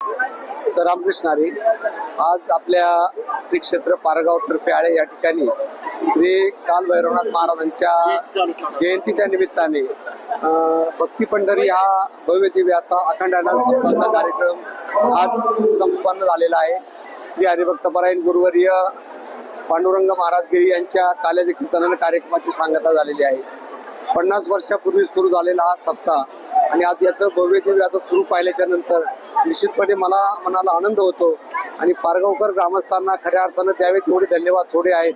Sir Ramakrishna आरे आज आपल्या श्री क्षेत्र पारगाव तर्फे आळे या ठिकाणी श्री काल भैरवनाथ महाराजांच्या जयंतीच्या निमित्ताने भक्ती पंढरी हा भव्य दिव्य असा अखंड कार्यक्रम आज संपन्न झालेला आहे. श्री हरिभक्तपरायण गुरुवर्य पांडुरंग महाराजगिरी यांच्या काल्यादी कीर्तनानं कार्यक्रमाची सांगता झालेली आहे. पन्नास वर्षापूर्वी सुरू झालेला हा सप्ताह आणि आज याचं भव्य दिव्य असं सुरू पाहिल्याच्या नंतर निश्चितपणे मला मनाला आनंद होतो आणि पारगावकर ग्रामस्थांना खऱ्या अर्थानं द्यावे तेवढे धन्यवाद थोडे आहेत.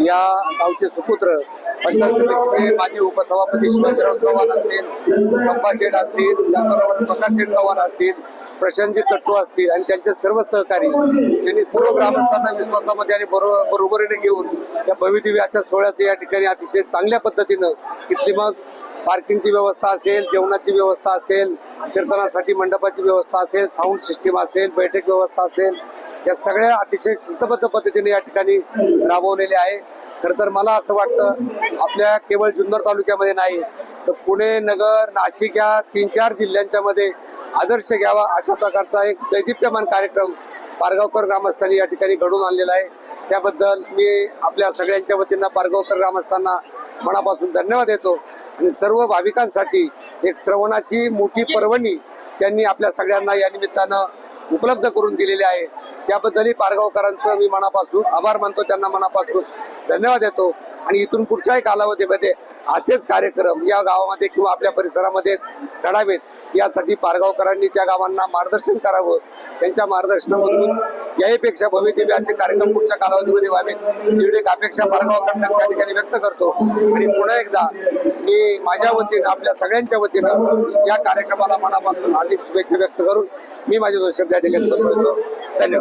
या गावचे सुपुत्र पंचायत समितीचे माझे उपसभापती शिवाजीराव चव्हाण असतील संभा शेठ असतील प्रकाश शेठ चव्हाण असतील प्रशांतजी तट्टू असतील आणि त्यांचे सर्व सहकारी यांनी सर्व ग्रामस्थांना विश्वासामध्ये आणि बरोबर बरोबरीने घेऊन या भव्य अशा सोहळ्याचं या ठिकाणी अतिशय चांगल्या पद्धतीनं इथली मग पार्किंगची व्यवस्था असेल जेवणाची व्यवस्था असेल कीर्तनासाठी मंडपाची व्यवस्था असेल साऊंड सिस्टीम असेल बैठक व्यवस्था असेल या सगळ्या अतिशय शिस्तबद्ध पद्धतीने या ठिकाणी राबवलेले आहे. खरं तर मला असं वाटतं आपल्या केवळ जुन्नर तालुक्यामध्ये नाही तर पुणे नगर नाशिक या तीन चार जिल्ह्यांच्या मध्ये आदर्श घ्यावा अशा प्रकारचा एक दैदिप्यमान कार्यक्रम पारगावकर ग्रामस्थांनी या ठिकाणी घडवून आणलेला आहे. त्याबद्दल मी आपल्या सगळ्यांच्या वतीनं पारगावकर ग्रामस्थांना मनापासून धन्यवाद देतो आणि सर्व भाविकांसाठी एक श्रवणाची मोठी पर्वणी त्यांनी आपल्या सगळ्यांना या निमित्तानं उपलब्ध करून दिलेली आहे. त्याबद्दलही पारगावकरांचं मी मनापासून आभार मानतो त्यांना मनापासून धन्यवाद देतो. आणि इथून पुढच्याही कालावधीमध्ये असेच कार्यक्रम या गावामध्ये किंवा आपल्या परिसरामध्ये घडावेत. यासाठी पारगावकरांनी त्या गावांना मार्गदर्शन करावं त्यांच्या मार्गदर्शनामधून याहीपेक्षा भव्य असे कार्यक्रम पुढच्या कालावधीमध्ये व्हावेत एवढी एक अपेक्षा पारगावकरांना त्या ठिकाणी व्यक्त करतो. आणि पुन्हा एकदा मी माझ्या वतीनं आपल्या सगळ्यांच्या वतीनं या कार्यक्रमाला मनापासून हार्दिक शुभेच्छा व्यक्त करून मी माझे दोन शब्द या ठिकाणी संपवतो. धन्यवाद.